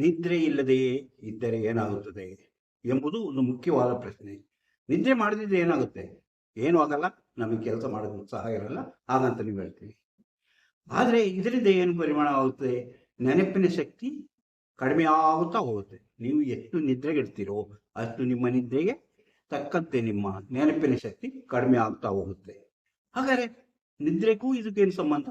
ನಿದ್ರೆ ಇಲ್ಲದೆಯೇ ಇದ್ದರೆ ಏನಾಗುತ್ತದೆ ಎಂಬುದು ಒಂದು ಮುಖ್ಯವಾದ ಪ್ರಶ್ನೆ. ನಿದ್ರೆ ಮಾಡದಿದ್ರೆ ಏನಾಗುತ್ತೆ? ಏನೂ ಆಗಲ್ಲ, ನಮಗೆ ಕೆಲಸ ಮಾಡೋದು ಉತ್ಸಾಹ ಇರಲ್ಲ, ಹಾಗಂತ ನೀವು ಹೇಳ್ತೀವಿ ಆದರೆ ಇದರಿಂದ ಏನು ಪರಿಮಾಣ ಆಗುತ್ತೆ? ನೆನಪಿನ ಶಕ್ತಿ ಕಡಿಮೆ ಆಗುತ್ತಾ ಹೋಗುತ್ತೆ. ನೀವು ಎಷ್ಟು ನಿದ್ರೆಗೆಡ್ತೀರೋ ಅಷ್ಟು ನಿಮ್ಮ ನಿದ್ರೆಗೆ ತಕ್ಕಂತೆ ನಿಮ್ಮ ನೆನಪಿನ ಶಕ್ತಿ ಕಡಿಮೆ ಆಗ್ತಾ ಹೋಗುತ್ತೆ. ಹಾಗಾದರೆ ನಿದ್ರೆಗೂ ಇದಕ್ಕೇನು ಸಂಬಂಧ?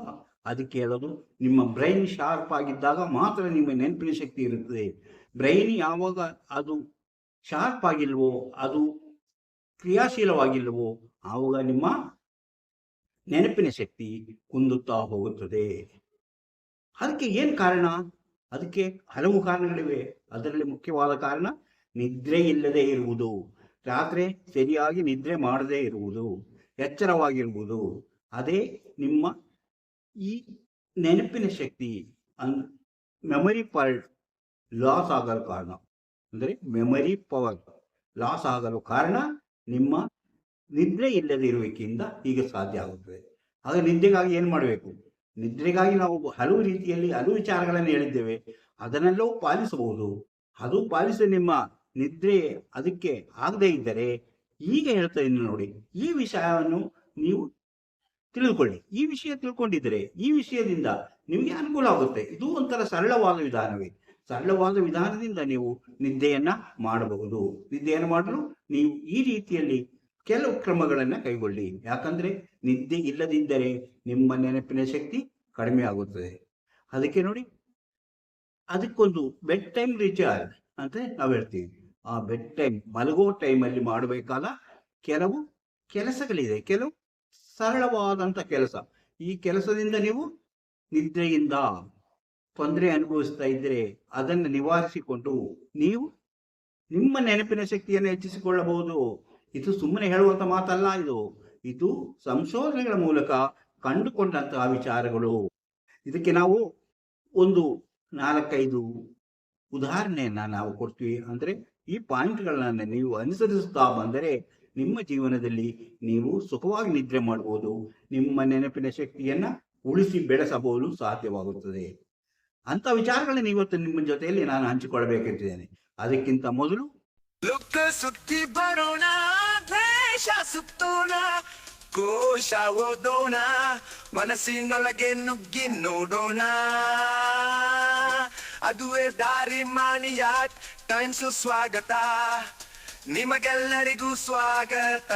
ಅದಕ್ಕೆ ಹೇಳೋದು, ನಿಮ್ಮ ಬ್ರೈನ್ ಶಾರ್ಪ್ ಆಗಿದ್ದಾಗ ಮಾತ್ರ ನಿಮ್ಮ ನೆನಪಿನ ಶಕ್ತಿ ಇರುತ್ತದೆ ಬ್ರೈನ್ ಯಾವಾಗ ಅದು ಶಾರ್ಪ್ ಆಗಿಲ್ವೋ, ಅದು ಕ್ರಿಯಾಶೀಲವಾಗಿಲ್ವೋ, ಆವಾಗ ನಿಮ್ಮ ನೆನಪಿನ ಶಕ್ತಿ ಕುಂದುತ್ತಾ ಹೋಗುತ್ತದೆ. ಅದಕ್ಕೆ ಏನು ಕಾರಣ? ಅದಕ್ಕೆ ಹಲವು ಕಾರಣಗಳಿವೆ. ಅದರಲ್ಲಿ ಮುಖ್ಯವಾದ ಕಾರಣ ನಿದ್ರೆ ಇಲ್ಲದೆ ಇರುವುದು. ರಾತ್ರಿ ಸರಿಯಾಗಿ ನಿದ್ರೆ ಮಾಡದೇ ಇರುವುದು. ಎಚ್ಚರವಾಗಿರುವುದು. ಅದೇ ನಿಮ್ಮ ಈ ನೆನಪಿನ ಶಕ್ತಿ ಅನ್ ಮೆಮೊರಿ ಪವರ್ ಲಾಸ್ ಆಗಲು ಕಾರಣ. ಅಂದರೆ ಮೆಮೊರಿ ಪವರ್ ಲಾಸ್ ಆಗಲು ಕಾರಣ ನಿಮ್ಮ ನಿದ್ರೆ ಇಲ್ಲದೆ ಇರುವಿಕೆಯಿಂದ ಈಗ ಸಾಧ್ಯ ಆಗುತ್ತದೆ. ಆಗ ನಿದ್ರೆಗಾಗಿ ಏನು ಮಾಡಬೇಕು? ನಿದ್ರೆಗಾಗಿ ನಾವು ಹಲವು ರೀತಿಯಲ್ಲಿ ಹಲವು ವಿಚಾರಗಳನ್ನು ಹೇಳಿದ್ದೇವೆ. ಅದನ್ನೆಲ್ಲವೂ ಪಾಲಿಸಬಹುದು. ಅದು ಪಾಲಿಸಿ ನಿಮ್ಮ ನಿದ್ರೆ ಅದಕ್ಕೆ ಆಗದೇ ಇದ್ದರೆ, ಈಗ ಹೇಳ್ತಾ ಇದ್ದೀನಿ ನೋಡಿ, ಈ ವಿಷಯವನ್ನು ನೀವು ತಿಳಿದುಕೊಳ್ಳಿ. ಈ ವಿಷಯ ತಿಳ್ಕೊಂಡಿದ್ದರೆ, ಈ ವಿಷಯದಿಂದ ನಿಮಗೆ ಅನುಕೂಲ ಆಗುತ್ತೆ. ಇದು ಒಂಥರ ಸರಳವಾದ ವಿಧಾನವೇ. ಸರಳವಾದ ವಿಧಾನದಿಂದ ನೀವು ನಿದ್ದೆಯನ್ನ ಮಾಡಬಹುದು. ನಿದ್ದೆಯನ್ನು ಮಾಡಲು ನೀವು ಈ ರೀತಿಯಲ್ಲಿ ಕೆಲವು ಕ್ರಮಗಳನ್ನು ಕೈಗೊಳ್ಳಿ. ಯಾಕಂದ್ರೆ ನಿದ್ದೆ ಇಲ್ಲದಿದ್ದರೆ ನಿಮ್ಮ ನೆನಪಿನ ಶಕ್ತಿ ಕಡಿಮೆ ಆಗುತ್ತದೆ. ಅದಕ್ಕೆ ನೋಡಿ, ಅದಕ್ಕೊಂದು ಬೆಡ್ ಟೈಮ್ ರಿಚಾರ್ಜ್ ಅಂತ ನಾವು ಹೇಳ್ತೀವಿ. ಆ ಬೆಡ್ ಟೈಮ್ ಮಲಗೋ ಟೈಮಲ್ಲಿ ಮಾಡಬೇಕಾದ ಕೆಲವು ಕೆಲಸಗಳಿದೆ. ಕೆಲವು ಸರಳವಾದಂಥ ಕೆಲಸ. ಈ ಕೆಲಸದಿಂದ ನೀವು ನಿದ್ರೆಯಿಂದ ತೊಂದರೆ ಅನುಭವಿಸ್ತಾ ಇದ್ದರೆ ಅದನ್ನು ನಿವಾರಿಸಿಕೊಂಡು ನೀವು ನಿಮ್ಮ ನೆನಪಿನ ಶಕ್ತಿಯನ್ನು ಹೆಚ್ಚಿಸಿಕೊಳ್ಳಬಹುದು. ಇದು ಸುಮ್ಮನೆ ಹೇಳುವಂತ ಮಾತಲ್ಲ ಇದು. ಇದು ಸಂಶೋಧನೆಗಳ ಮೂಲಕ ಕಂಡುಕೊಂಡಂತಹ ವಿಚಾರಗಳು. ಇದಕ್ಕೆ ನಾವು ಒಂದು ನಾಲ್ಕೈದು ಉದಾಹರಣೆಯನ್ನ ನಾವು ಕೊಡ್ತೀವಿ. ಅಂದ್ರೆ ಈ ಪಾಯಿಂಟ್ಗಳನ್ನ ನೀವು ಅನುಸರಿಸುತ್ತಾ ಬಂದರೆ ನಿಮ್ಮ ಜೀವನದಲ್ಲಿ ನೀವು ಸುಖವಾಗಿ ನಿದ್ರೆ ಮಾಡಬಹುದು ನಿಮ್ಮ ನೆನಪಿನ ಶಕ್ತಿಯನ್ನ ಉಳಿಸಿ ಬೆಳೆಸಬಹುದು, ಸಾಧ್ಯವಾಗುತ್ತದೆ. ಅಂತ ವಿಚಾರಗಳನ್ನ ಇವತ್ತು ನಿಮ್ಮ ಜೊತೆಯಲ್ಲಿ ನಾನು ಹಂಚಿಕೊಳ್ಳಬೇಕಿದ್ದೇನೆ ಅದಕ್ಕಿಂತ ಮೊದಲು ಸುತ್ತಿ ಬರೋಣ, ದ್ವೇಷ ಸುತ್ತೋಣ ಕೋಶ ಓದೋಣ, ಮನಸ್ಸಿನೊಳಗೆ ನುಗ್ಗಿ ನೋಡೋಣ. ಅದುವೇ ದಾರಿ ಮಾಣಿಯ ಸ್ವಾಗತ. ನಿಮಗೆಲ್ಲರಿಗೂ ಸ್ವಾಗತ.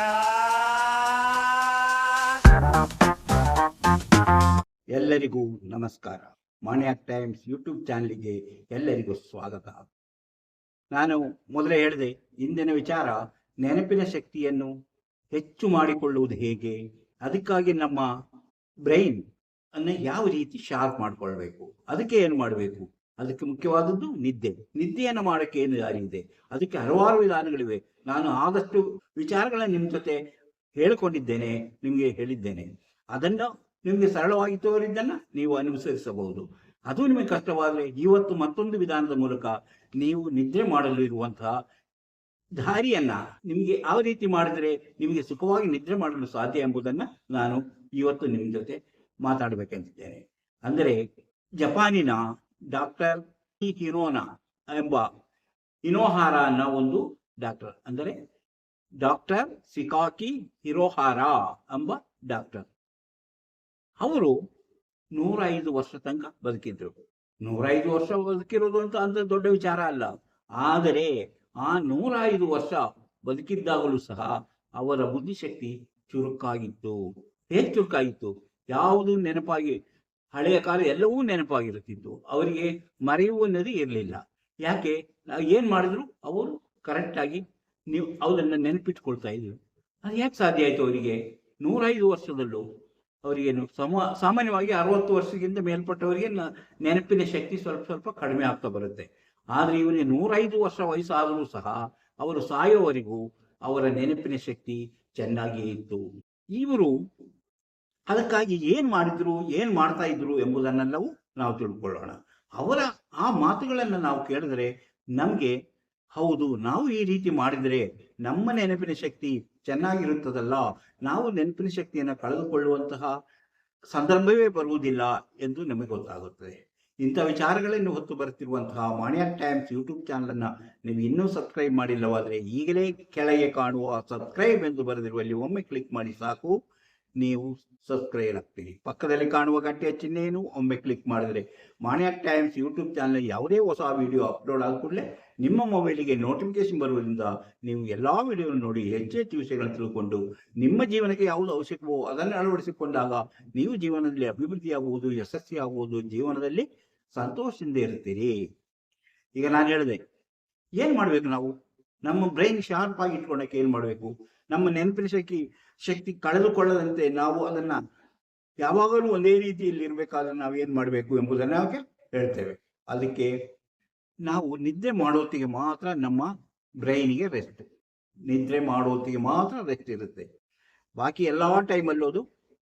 ಎಲ್ಲರಿಗೂ ನಮಸ್ಕಾರ. ಮಾನ್ಯಾಕ್ ಟೈಮ್ಸ್ ಯೂಟ್ಯೂಬ್ ಚಾನಲ್ಗೆ ಎಲ್ಲರಿಗೂ ಸ್ವಾಗತ. ನಾನು ಮೊದಲೇ ಹೇಳಿದೆ, ಇಂದಿನ ವಿಚಾರ ನೆನಪಿನ ಶಕ್ತಿಯನ್ನು ಹೆಚ್ಚು ಮಾಡಿಕೊಳ್ಳುವುದು ಹೇಗೆ? ಅದಕ್ಕಾಗಿ ನಮ್ಮ ಬ್ರೈನ್ ಅನ್ನು ಯಾವ ರೀತಿ ಶಾರ್ಪ್ ಮಾಡಿಕೊಳ್ಬೇಕು? ಅದಕ್ಕೆ ಏನು ಮಾಡಬೇಕು? ಅದಕ್ಕೆ ಮುಖ್ಯವಾದದ್ದು ನಿದ್ದೆ. ನಿದ್ದೆಯನ್ನು ಮಾಡೋಕ್ಕೆ ಏನು ದಾರಿ ಇದೆ ಅದಕ್ಕೆ ಹಲವಾರು ವಿಧಾನಗಳಿವೆ. ನಾನು ಆದಷ್ಟು ವಿಚಾರಗಳನ್ನು ನಿಮ್ಮ ಜೊತೆ ಹೇಳಿಕೊಂಡಿದ್ದೇನೆ, ನಿಮಗೆ ಹೇಳಿದ್ದೇನೆ. ಅದನ್ನು ನಿಮಗೆ ಸರಳವಾಗಿ ತೋರಿದ್ದನ್ನ ನೀವು ಅನುಸರಿಸಬಹುದು. ಅದು ನಿಮಗೆ ಕಷ್ಟವಾದರೆ ಇವತ್ತು ಮತ್ತೊಂದು ವಿಧಾನದ ಮೂಲಕ ನೀವು ನಿದ್ರೆ ಮಾಡಲು ಇರುವಂತಹ ದಾರಿಯನ್ನ ನಿಮಗೆ ಯಾವ ರೀತಿ ಮಾಡಿದರೆ ನಿಮಗೆ ಸುಖವಾಗಿ ನಿದ್ರೆ ಮಾಡಲು ಸಾಧ್ಯ ಎಂಬುದನ್ನ ನಾನು ಇವತ್ತು ನಿಮ್ಮ ಜೊತೆ ಮಾತಾಡಬೇಕೆಂದಿದ್ದೇನೆ ಅಂದರೆ ಜಪಾನಿನ ಡಾಕ್ಟರ್ ಹಿರೋನಾ ಎಂಬ ಇನೋಹಾರ ಅನ್ನೋ ಒಂದು ಡಾಕ್ಟರ್. ಅಂದರೆ ಡಾಕ್ಟರ್ ಸಿಕಾಕಿ ಹಿರೋಹಾರ ಎಂಬ ಡಾಕ್ಟರ್. ಅವರು ನೂರೈದು ವರ್ಷ ತನಕ ಬದುಕಿದ್ರು. ನೂರೈದು ವರ್ಷ ಬದುಕಿರೋದು ಅಂತ ಅಂದ್ರೆ ದೊಡ್ಡ ವಿಚಾರ ಅಲ್ಲ. ಆದರೆ ಆ ನೂರೈದು ವರ್ಷ ಬದುಕಿದ್ದಾಗಲೂ ಸಹ ಅವರ ಬುದ್ಧಿಶಕ್ತಿ ಚುರುಕಾಗಿತ್ತು. ಹೇಗೆ ಚುರುಕಾಗಿತ್ತು? ಯಾವುದು ನೆನಪಾಗಿ ಹಳೆಯ ಕಾಲ ಎಲ್ಲವೂ ನೆನಪಾಗಿರುತ್ತಿತ್ತು. ಅವರಿಗೆ ಮರೆಯುವ ಅನ್ನೋದು ಇರಲಿಲ್ಲ. ಯಾಕೆ? ಏನು ಏನ್ ಮಾಡಿದ್ರು? ಅವರು ಕರೆಕ್ಟಾಗಿ ನೀವು ಅವರನ್ನ ನೆನಪಿಟ್ಕೊಳ್ತಾ ಇದ್ರು. ಅದು ಯಾಕೆ ಸಾಧ್ಯ ಆಯ್ತು ಅವರಿಗೆ? ನೂರೈದು ವರ್ಷದಲ್ಲೂ ಅವರಿಗೇನು ಸಮ, ಸಾಮಾನ್ಯವಾಗಿ ಅರವತ್ತು ವರ್ಷಕ್ಕಿಂತ ಮೇಲ್ಪಟ್ಟವರಿಗೆ ನೆನಪಿನ ಶಕ್ತಿ ಸ್ವಲ್ಪ ಸ್ವಲ್ಪ ಕಡಿಮೆ ಆಗ್ತಾ ಬರುತ್ತೆ. ಆದ್ರೆ ಇವನಿಗೆ ನೂರೈದು ವರ್ಷ ವಯಸ್ಸಾದರೂ ಸಹ ಅವರು ಸಾಯೋವರೆಗೂ ಅವರ ನೆನಪಿನ ಶಕ್ತಿ ಚೆನ್ನಾಗಿಯೇ ಇತ್ತು. ಇವರು ಅದಕ್ಕಾಗಿ ಏನ್ ಮಾಡಿದ್ರು, ಏನ್ ಮಾಡ್ತಾ ಇದ್ರು ಎಂಬುದನ್ನೆಲ್ಲವೂ ನಾವು ತಿಳ್ಕೊಳ್ಳೋಣ. ಅವರ ಆ ಮಾತುಗಳನ್ನು ನಾವು ಕೇಳಿದ್ರೆ ನಮ್ಗೆ, ಹೌದು, ನಾವು ಈ ರೀತಿ ಮಾಡಿದರೆ ನಮ್ಮ ನೆನಪಿನ ಶಕ್ತಿ ಚೆನ್ನಾಗಿರುತ್ತದಲ್ಲ, ನಾವು ನೆನಪಿನ ಶಕ್ತಿಯನ್ನು ಕಳೆದುಕೊಳ್ಳುವಂತಹ ಸಂದರ್ಭವೇ ಬರುವುದಿಲ್ಲ ಎಂದು ನಮಗೆ ಗೊತ್ತಾಗುತ್ತದೆ. ಇಂಥ ವಿಚಾರಗಳನ್ನು ಹೊತ್ತು ಬರುತ್ತಿರುವಂತಹ ಮಾಣಿಯಾಕ್ ಟೈಮ್ಸ್ ಯೂಟ್ಯೂಬ್ ಚಾನಲನ್ನು ನೀವು ಇನ್ನೂ ಸಬ್ಸ್ಕ್ರೈಬ್ ಮಾಡಿಲ್ಲವಾದರೆ ಈಗಲೇ ಕೆಳಗೆ ಕಾಣುವ ಸಬ್ಸ್ಕ್ರೈಬ್ ಎಂದು ಬರೆದಿರುವಲ್ಲಿ ಒಮ್ಮೆ ಕ್ಲಿಕ್ ಮಾಡಿ ಸಾಕು. ನೀವು ಸಬ್ಸ್ಕ್ರೈಬ್ ಆಗ್ತೀರಿ. ಪಕ್ಕದಲ್ಲಿ ಕಾಣುವ ಗಂಟೆಯ ಚಿಹ್ನೆಯನ್ನು ಒಮ್ಮೆ ಕ್ಲಿಕ್ ಮಾಡಿದರೆ ಮಾನ್ಯಾಕ್ ಟೈಮ್ಸ್ ಯೂಟ್ಯೂಬ್ ಚಾನಲ್ ಯಾವುದೇ ಹೊಸ ವಿಡಿಯೋ ಅಪ್ಲೋಡ್ ಆದ ಕೂಡಲೇ ನಿಮ್ಮ ಮೊಬೈಲಿಗೆ ನೋಟಿಫಿಕೇಶನ್ ಬರುವುದರಿಂದ ನೀವು ಎಲ್ಲ ವಿಡಿಯೋ ನೋಡಿ ಹೆಚ್ಚು ಹೆಚ್ಚು ವಿಷಯಗಳನ್ನು ತಿಳ್ಕೊಂಡು ನಿಮ್ಮ ಜೀವನಕ್ಕೆ ಯಾವುದು ಅವಶ್ಯಕವೋ ಅದನ್ನು ಅಳವಡಿಸಿಕೊಂಡಾಗ ನೀವು ಜೀವನದಲ್ಲಿ ಅಭಿವೃದ್ಧಿಯಾಗುವುದು, ಯಶಸ್ವಿಯಾಗುವುದು, ಜೀವನದಲ್ಲಿ ಸಂತೋಷದಿಂದ ಇರ್ತೀರಿ ಈಗ ನಾನು ಹೇಳಿದೆ, ಏನು ಮಾಡಬೇಕು ನಾವು? ನಮ್ಮ ಬ್ರೈನ್ ಶಾರ್ಪ್ ಆಗಿ ಇಟ್ಕೊಳ್ಳೋಕೆ ಏನು ಮಾಡಬೇಕು? ನಮ್ಮ ನೆನಪಿನ ಶಕ್ತಿ ಶಕ್ತಿ ಕಳೆದುಕೊಳ್ಳದಂತೆ ನಾವು ಅದನ್ನ ಯಾವಾಗಲೂ ಒಂದೇ ರೀತಿಯಲ್ಲಿ ಇರಬೇಕಾದ್ರೆ ನಾವು ಏನು ಮಾಡಬೇಕು ಎಂಬುದನ್ನು ಹೇಳ್ತೇವೆ. ಅದಕ್ಕೆ ನಾವು ನಿದ್ರೆ ಮಾಡೋತ್ತಿಗೆ ಮಾತ್ರ ನಮ್ಮ ಬ್ರೈನಿಗೆ ರೆಸ್ಟ್ ನಿದ್ರೆ ಮಾಡೋತ್ತಿಗೆ ಮಾತ್ರ ರೆಸ್ಟ್ ಇರುತ್ತೆ. ಬಾಕಿ ಎಲ್ಲ ಟೈಮಲ್ಲೂ ಅದು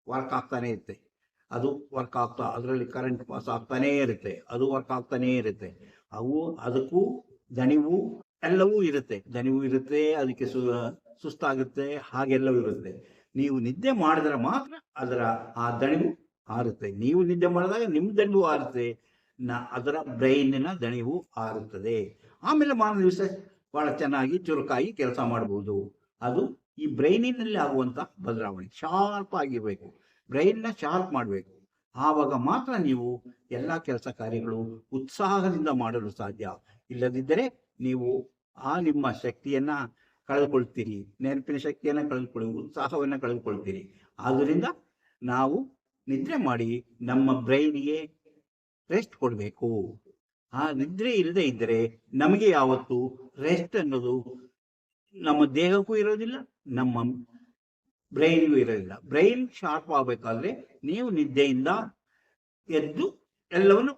ವರ್ಕ್ ಆಗ್ತಾನೆ ಇರುತ್ತೆ. ಅದು ವರ್ಕ್ ಆಗ್ತಾ, ಅದರಲ್ಲಿ ಕರೆಂಟ್ ಪಾಸ್ ಆಗ್ತಾನೇ ಇರುತ್ತೆ. ಅದು ವರ್ಕ್ ಆಗ್ತಾನೇ ಇರುತ್ತೆ. ಅವು, ಅದಕ್ಕೂ ದಣಿವು ಎಲ್ಲವೂ ಇರುತ್ತೆ. ದಣಿವು ಇರುತ್ತೆ, ಅದಕ್ಕೆ ಸುಸ್ತಾಗುತ್ತೆ, ಹಾಗೆಲ್ಲವೂ ಇರುತ್ತೆ. ನೀವು ನಿದ್ದೆ ಮಾಡಿದ್ರೆ ಮಾತ್ರ ಅದರ, ಆ ದಣಿವು ಆರುತ್ತೆ. ನೀವು ನಿದ್ದೆ ಮಾಡಿದಾಗ ನಿಮ್ಮ ದಣಿವು ಆರುತ್ತೆ ನ, ಅದರ ಬ್ರೈನಿನ ದಣಿವು ಆರುತ್ತದೆ. ಆಮೇಲೆ ಮಾರನೇ ದಿವಸ ಬಹಳ ಚೆನ್ನಾಗಿ ಚುರುಕಾಗಿ ಕೆಲಸ ಮಾಡಬಹುದು ಅದು ಈ ಬ್ರೈನಿನಲ್ಲಿ ಆಗುವಂತ ಬದಲಾವಣೆ. ಶಾರ್ಪ್ ಆಗಿರಬೇಕು. ಬ್ರೈನ್ನ ಶಾರ್ಪ್ ಮಾಡಬೇಕು. ಆವಾಗ ಮಾತ್ರ ನೀವು ಎಲ್ಲ ಕೆಲಸ ಕಾರ್ಯಗಳು ಉತ್ಸಾಹದಿಂದ ಮಾಡಲು ಸಾಧ್ಯ. ಇಲ್ಲದಿದ್ದರೆ ನೀವು ಆ ನಿಮ್ಮ ಶಕ್ತಿಯನ್ನ ಕಳೆದುಕೊಳ್ತೀರಿ. ನೆನಪಿನ ಶಕ್ತಿಯನ್ನು ಕಳೆದುಕೊಳ್ಳಿ, ಉತ್ಸಾಹವನ್ನು ಕಳೆದುಕೊಳ್ತೀರಿ. ಆದ್ದರಿಂದ ನಾವು ನಿದ್ರೆ ಮಾಡಿ ನಮ್ಮ ಬ್ರೈನ್ಗೆ ರೆಸ್ಟ್ ಕೊಡಬೇಕು. ಆ ನಿದ್ರೆ ಇಲ್ಲದೆ ಇದ್ದರೆ ನಮಗೆ ಯಾವತ್ತು ರೆಸ್ಟ್ ಅನ್ನೋದು ನಮ್ಮ ದೇಹಕ್ಕೂ ಇರೋದಿಲ್ಲ, ನಮ್ಮ ಬ್ರೈನ್ಗೂ ಇರೋದಿಲ್ಲ. ಬ್ರೈನ್ ಶಾರ್ಪ್ ಆಗಬೇಕಾದ್ರೆ ನೀವು ನಿದ್ದೆಯಿಂದ ಎದ್ದು ಎಲ್ಲವನ್ನು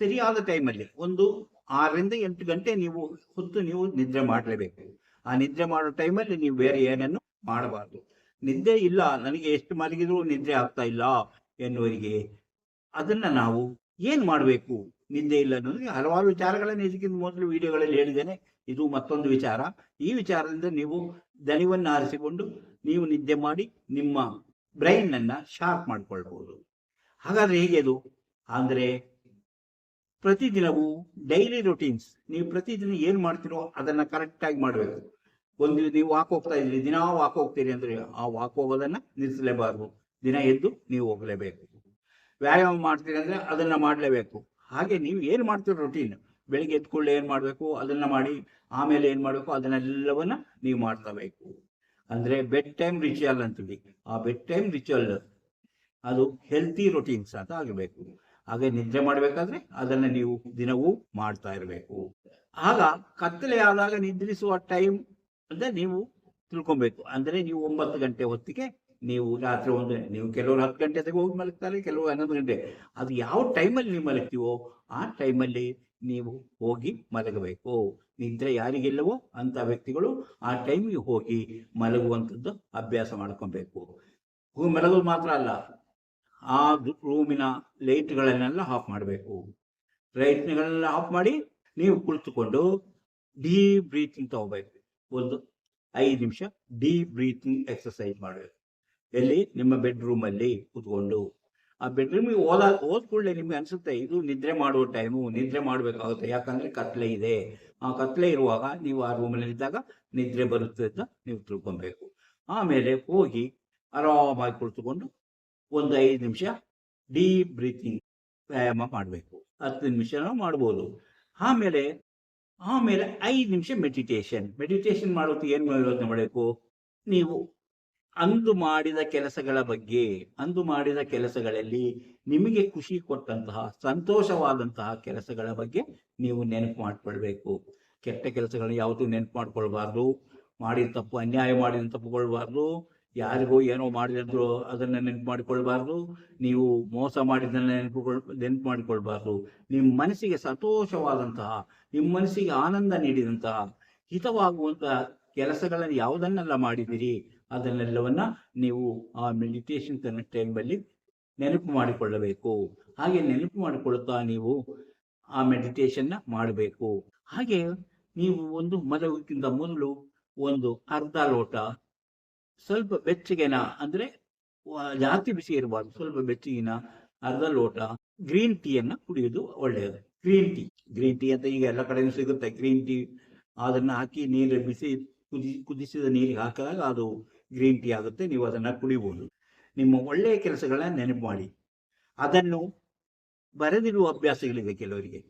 ಸರಿಯಾದ ಟೈಮಲ್ಲಿ ಒಂದು ಆರರಿಂದ ಎಂಟು ಗಂಟೆ ನೀವು ಹೊತ್ತು ನೀವು ನಿದ್ರೆ ಮಾಡಲೇಬೇಕು. ಆ ನಿದ್ರೆ ಮಾಡೋ ಟೈಮಲ್ಲಿ ನೀವು ಬೇರೆ ಏನನ್ನು ಮಾಡಬಾರ್ದು. ನಿದ್ದೆ ಇಲ್ಲ, ನನಗೆ ಎಷ್ಟು ಮಲಗಿದ್ರು ನಿದ್ರೆ ಆಗ್ತಾ ಇಲ್ಲ ಎನ್ನುವರಿಗೆ ಅದನ್ನ ನಾವು ಏನ್ ಮಾಡಬೇಕು? ನಿದ್ದೆ ಇಲ್ಲ ಅನ್ನೋದಕ್ಕೆ ಹಲವಾರು ವಿಚಾರಗಳನ್ನು ಇದಕ್ಕಿಂತ ಮೊದಲು ವಿಡಿಯೋಗಳಲ್ಲಿ ಹೇಳಿದ್ದೇನೆ. ಇದು ಮತ್ತೊಂದು ವಿಚಾರ. ಈ ವಿಚಾರದಿಂದ ನೀವು ದಣಿವನ್ನು ಆರಿಸಿಕೊಂಡು ನೀವು ನಿದ್ದೆ ಮಾಡಿ ನಿಮ್ಮ ಬ್ರೈನ್ ಅನ್ನ ಶಾರ್ಪ್ ಮಾಡಿಕೊಳ್ಬೋದು ಹಾಗಾದ್ರೆ ಹೇಗೆ ಅದು? ಅಂದ್ರೆ ಪ್ರತಿದಿನವೂ ಡೈಲಿ ರೊಟೀನ್ಸ್ ನೀವು ಪ್ರತಿದಿನ ಏನ್ ಮಾಡ್ತೀರೋ ಅದನ್ನ ಕರೆಕ್ಟಾಗಿ ಮಾಡಬೇಕು. ಒಂದು ನೀವು ವಾಕ್ ಹೋಗ್ತಾ ಇದ್ರಿ ದಿನ ವಾಕ್ ಹೋಗ್ತೀರಿ ಅಂದ್ರೆ ಆ ವಾಕ್ ಹೋಗೋದನ್ನ ನಿಲ್ಲಿಸಲೇಬಾರದು. ದಿನ ಎದ್ದು ನೀವು ಹೋಗಲೇಬೇಕು. ವ್ಯಾಯಾಮ ಮಾಡ್ತೀರಿ ಅಂದ್ರೆ ಅದನ್ನ ಮಾಡಲೇಬೇಕು. ಹಾಗೆ ನೀವು ಏನು ಮಾಡ್ತೀರೋ ರೊಟೀನ್ ಬೆಳಿಗ್ಗೆ ಎದ್ಕೊಳ್ಳೆ ಏನು ಮಾಡಬೇಕು? ಅದನ್ನ ಮಾಡಿ ಆಮೇಲೆ ಏನು ಮಾಡಬೇಕು? ಅದನ್ನೆಲ್ಲವನ್ನ ನೀವು ಮಾಡ್ಕೋಬೇಕು ಅಂದ್ರೆ ಬೆಡ್ ಟೈಮ್ ರಿಚುವಲ್ ಅಂತೀವಿ ಆ ಬೆಡ್ ಟೈಮ್ ರಿಚುವಲ್ ಅದು ಹೆಲ್ತಿ ರೊಟೀನ್ಸ್ ಅಂತ ಆಗಬೇಕು. ಹಾಗೆ ನಿದ್ರೆ ಮಾಡಬೇಕಾದ್ರೆ ಅದನ್ನ ನೀವು ದಿನವೂ ಮಾಡ್ತಾ ಇರಬೇಕು. ಆಗ ಕತ್ತಲೆ ಆದಾಗ ನಿದ್ರಿಸುವ ಟೈಮ್ ಅಂತ ನೀವು ತಿಳ್ಕೊಬೇಕು. ಅಂದ್ರೆ ನೀವು ಒಂಬತ್ತು ಗಂಟೆ ಹೊತ್ತಿಗೆ ನೀವು ರಾತ್ರಿ ಒಂದು, ನೀವು ಕೆಲವರು ಹತ್ತು ಗಂಟೆ ತೆಗೆ ಹೋಗಿ ಮಲಗ್ತಾರೆ, ಕೆಲವರು ಹನ್ನೊಂದು ಗಂಟೆ. ಅದು ಯಾವ ಟೈಮಲ್ಲಿ ನೀವು ಮಲಗ್ತೀವೋ ಆ ಟೈಮಲ್ಲಿ ನೀವು ಹೋಗಿ ಮಲಗಬೇಕು. ನಿದ್ರೆ ಯಾರಿಗಿಲ್ಲವೋ ಅಂತ ವ್ಯಕ್ತಿಗಳು ಆ ಟೈಮಿಗೆ ಹೋಗಿ ಮಲಗುವಂಥದ್ದು ಅಭ್ಯಾಸ ಮಾಡ್ಕೊಬೇಕು. ಮಲಗೋದು ಮಾತ್ರ ಅಲ್ಲ, ಆ ರೂಮಿನ ಲೈಟ್ಗಳನ್ನೆಲ್ಲ ಆಫ್ ಮಾಡಬೇಕು. ಲೈಟ್ಗಳನ್ನೆಲ್ಲ ಆಫ್ ಮಾಡಿ ನೀವು ಕುಳಿತುಕೊಂಡು ಡೀಪ್ ಬ್ರೀತಿಂಗ್ ತಗೋಬೇಕು. ಒಂದು ಐದು ನಿಮಿಷ ಡೀಪ್ ಬ್ರೀತಿಂಗ್ ಎಕ್ಸಸೈಸ್ ಮಾಡಬೇಕು ಎಲ್ಲಿ? ನಿಮ್ಮ ಬೆಡ್ರೂಮಲ್ಲಿ ಕೂತ್ಕೊಂಡು. ಆ ಬೆಡ್ರೂಮಿಗೆ ಓದ ಹೋದ ಕೂಡಲೇ ನಿಮ್ಗೆ ಅನಿಸುತ್ತೆ, ಇದು ನಿದ್ರೆ ಮಾಡುವ ಟೈಮು ನಿದ್ರೆ ಮಾಡಬೇಕಾಗುತ್ತೆ. ಯಾಕಂದ್ರೆ ಕತ್ಲೆ ಇದೆ. ಆ ಕತ್ಲೆ ಇರುವಾಗ ನೀವು ಆ ರೂಮಲ್ಲಿ ಇದ್ದಾಗ ನಿದ್ರೆ ಬರುತ್ತೆ ಅಂತ ನೀವು ತಿಳ್ಕೊಬೇಕು. ಆಮೇಲೆ ಹೋಗಿ ಆರಾಮಾಗಿ ಕುಳಿತುಕೊಂಡು ಒಂದು ಐದು ನಿಮಿಷ ಡೀಪ್ ಬ್ರೀತಿಂಗ್ ವ್ಯಾಯಾಮ ಮಾಡಬೇಕು. ಹತ್ತು ನಿಮಿಷ ಮಾಡ್ಬೋದು. ಆಮೇಲೆ ಆಮೇಲೆ ಐದು ನಿಮಿಷ ಮೆಡಿಟೇಷನ್ ಮೆಡಿಟೇಷನ್ ಮಾಡೋದು ಏನು ಯೋಚನೆ ಮಾಡಬೇಕು? ನೀವು ಅಂದು ಮಾಡಿದ ಕೆಲಸಗಳ ಬಗ್ಗೆ, ಅಂದು ಮಾಡಿದ ಕೆಲಸಗಳಲ್ಲಿ ನಿಮಗೆ ಖುಷಿ ಕೊಟ್ಟಂತಹ, ಸಂತೋಷವಾದಂತಹ ಕೆಲಸಗಳ ಬಗ್ಗೆ ನೀವು ನೆನಪು ಮಾಡ್ಕೊಳ್ಬೇಕು. ಕೆಟ್ಟ ಕೆಲಸಗಳನ್ನ ಯಾವತ್ತೂ ನೆನಪು ಮಾಡ್ಕೊಳ್ಬಾರ್ದು. ಮಾಡಿದ ತಪ್ಪು, ಅನ್ಯಾಯ ಮಾಡಿದ ತಪ್ಪುಕೊಳ್ಬಾರ್ದು ಯಾರಿಗೋ ಏನೋ ಮಾಡಿದ್ರು ಅದನ್ನ ನೆನಪು ಮಾಡಿಕೊಳ್ಬಾರ್ದು ನೀವು ಮೋಸ ಮಾಡಿದ್ದನ್ನ ನೆನಪುಗೊಳ್ ನೆನಪು ಮಾಡಿಕೊಳ್ಬಾರ್ದು ನಿಮ್ಮ ಮನಸ್ಸಿಗೆ ಸಂತೋಷವಾದಂತಹ, ನಿಮ್ಮ ಮನಸ್ಸಿಗೆ ಆನಂದ ನೀಡಿದಂತಹ, ಹಿತವಾಗುವಂತಹ ಕೆಲಸಗಳನ್ನು ಯಾವುದನ್ನೆಲ್ಲ ಮಾಡಿದಿರಿ ಅದನ್ನೆಲ್ಲವನ್ನ ನೀವು ಆ ಮೆಡಿಟೇಷನ್ ಟೈಮಲ್ಲಿ ನೆನಪು ಮಾಡಿಕೊಳ್ಳಬೇಕು. ಹಾಗೆ ನೆನಪು ಮಾಡಿಕೊಳ್ಳುತ್ತಾ ನೀವು ಆ ಮೆಡಿಟೇಷನ್ನ ಮಾಡಬೇಕು. ಹಾಗೆ ನೀವು ಒಂದು ಮಲಗೋಕ್ಕಿಂತ ಮೊದಲು ಒಂದು ಅರ್ಧ ಲೋಟ ಸ್ವಲ್ಪ ಬೆಚ್ಚಗೆನ, ಅಂದ್ರೆ ಜಾಸ್ತಿ ಬಿಸಿ ಇರಬಾರ್ದು. ಸ್ವಲ್ಪ ಬೆಚ್ಚಗಿನ, ಅರ್ಧ ಲೋಟ ಗ್ರೀನ್ ಟೀಯನ್ನ ಕುಡಿಯೋದು ಒಳ್ಳೆಯದು. ಗ್ರೀನ್ ಟೀ ಗ್ರೀನ್ ಟೀ ಅಂತ ಈಗ ಎಲ್ಲ ಕಡೆಯೂ ಸಿಗುತ್ತೆ. ಗ್ರೀನ್ ಟೀ ಅದನ್ನ ಹಾಕಿ ನೀರು ಬಿಸಿ ಕುದಿ, ಕುದಿಸಿದ ನೀರಿಗೆ ಹಾಕಿದಾಗ ಅದು ಗ್ರೀನ್ ಟೀ ಆಗುತ್ತೆ. ನೀವು ಅದನ್ನ ಕುಡಿಬಹುದು ನಿಮ್ಮ ಒಳ್ಳೆಯ ಕೆಲಸಗಳನ್ನ ನೆನಪು ಮಾಡಿ. ಅದನ್ನು ಬರೆದಿರುವ ಅಭ್ಯಾಸಗಳಿವೆ ಕೆಲವರಿಗೆ.